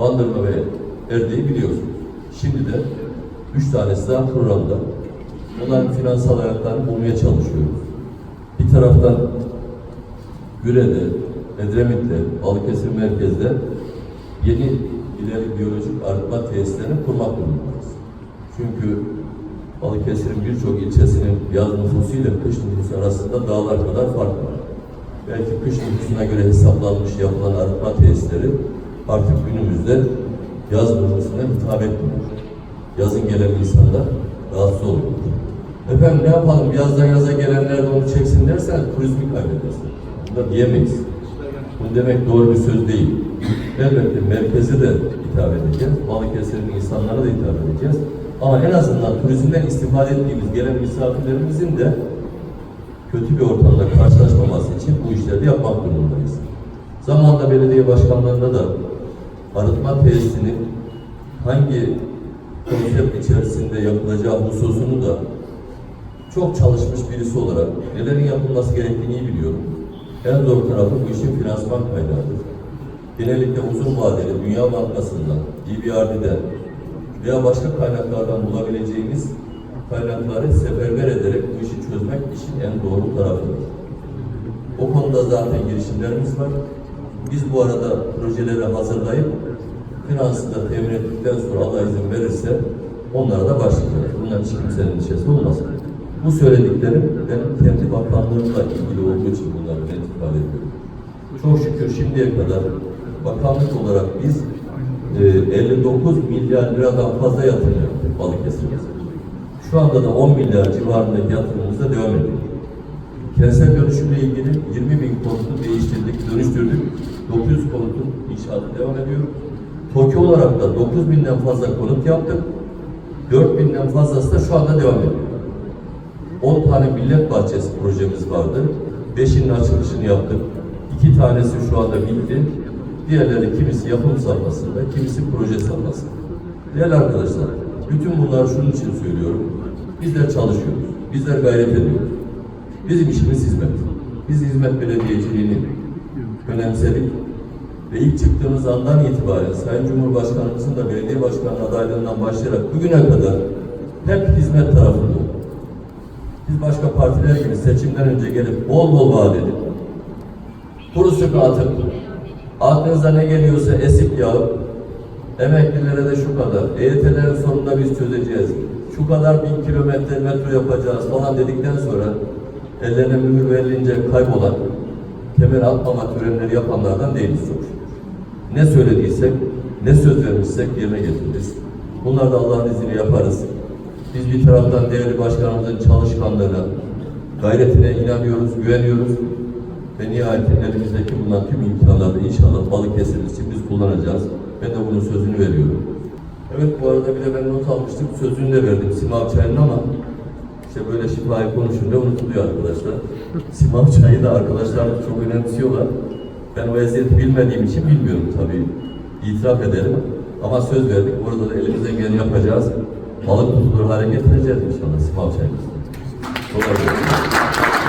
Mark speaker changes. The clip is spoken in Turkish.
Speaker 1: Bandırma ve Erdeği biliyorsunuz. Şimdi de üç tanesi daha programda. Onların finansal ayaklarını bulmaya çalışıyoruz. Bir taraftan Güre'de, Edremit'te, Balıkesir merkezde yeni ileri biyolojik arıtma tesislerini kurmak durumundayız. Çünkü Balıkesir'in birçok ilçesinin yaz nüfusu ile kış nüfusu arasında dağlar kadar fark var. Belki kış nüfusuna göre hesaplanmış yapılan arıtma tesisleri artık günümüzde yaz nüfusuna hitap etmiyor. Yazın gelen insanlar rahatsız oluyor. Efendim ne yapalım yazdan yaza gelenler de onu çeksin dersen turizmi kaybedersin. Bunu diyemeyiz. Bu demek doğru bir söz değil. Elbette merkeze de hitap edeceğiz. Balıkesir'in insanlara da hitap edeceğiz. Ama en azından turizmden istifade ettiğimiz gelen misafirlerimizin de kötü bir ortamda karşılaşmaması için bu işleri yapmak durumundayız. Zamanında belediye başkanlarında da arıtma tesisinin hangi konsept içerisinde yapılacağı hususunu da çok çalışmış birisi olarak nelerin yapılması gerektiğini iyi biliyorum. En zor tarafı bu işin finansman kaynağıdır. Genellikle uzun vadeli Dünya Bankası'ndan, EBRD'den veya başka kaynaklardan bulabileceğimiz kaynakları seferber ederek bu işi çözmek işin en doğru tarafıdır. O konuda zaten girişimlerimiz var. Biz bu arada projeleri hazırlayıp finansı da temin ettikten sonra Allah izin verirse onlara da başlayacağız. Bunların hiç kimsenin içerisinde olmasın. Bu söylediklerim benim kendi bakanlığımla ilgili olduğu için bunları ben ifade ediyorum. Çok şükür şimdiye kadar bakanlık olarak biz e, 59 milyar liradan fazla yatırım yaptık Balıkesir'e. Şu anda da 10 milyar civarındaki yatırımımıza devam ediyor. Kentsel dönüşümle ilgili 20 bin konutu değiştirdik, dönüştürdük. 900 konutun inşaatı devam ediyor. TOKİ olarak da 9 binden fazla konut yaptık. 4 binden fazlası da şu anda devam ediyor. 10 tane millet bahçesi projemiz vardı. 5'inin açılışını yaptık. 2 tanesi şu anda bitti. Diğerleri kimisi yapım safhasında, kimisi proje safhasında. Değerli arkadaşlar, bütün bunları şunun için söylüyorum. Bizler çalışıyoruz. Bizler gayret ediyoruz. Bizim işimiz hizmet. Biz hizmet belediyeciliğini önemsedik. Ve ilk çıktığımız andan itibaren Sayın Cumhurbaşkanımızın da belediye başkanı adaylığından başlayarak bugüne kadar hep hizmet tarafında. Biz başka partiler gibi seçimden önce gelip bol bol vaat edip kuru sıkı atıp aklınıza ne geliyorsa esip yağıp emeklilere de şu kadar, EYT'lerin sonunda biz çözeceğiz, şu kadar bin kilometre metro yapacağız falan dedikten sonra ellerine mühür verilince kaybolan kemer atmama törenleri yapanlardan değiliz şükür. Ne söylediysek, ne söz vermişsek yerine getiririz. Bunlar da Allah'ın izniyle yaparız. Biz bir taraftan değerli başkanımızın çalışkanlığına, gayretine inanıyoruz, güveniyoruz. Ve nihayetinde elimizdeki bulunan tüm imkanları inşallah Balıkesir için biz kullanacağız. Ben de bunun sözünü veriyorum. Evet bu arada bir de ben not almıştım. Sözünü de verdim Simav Çayı'nın ama işte böyle şifayı konuşunca unutuluyor arkadaşlar. Simav Çayı da arkadaşlar çok önemsiyorlar. Ben o eziyeti bilmediğim için bilmiyorum tabii. İtiraf ederim. Ama söz verdik. Burada da elimizden geleni yapacağız. Balık tutulur hale getireceğiz inşallah Simav Çayı'mızı. Kolay gelsin.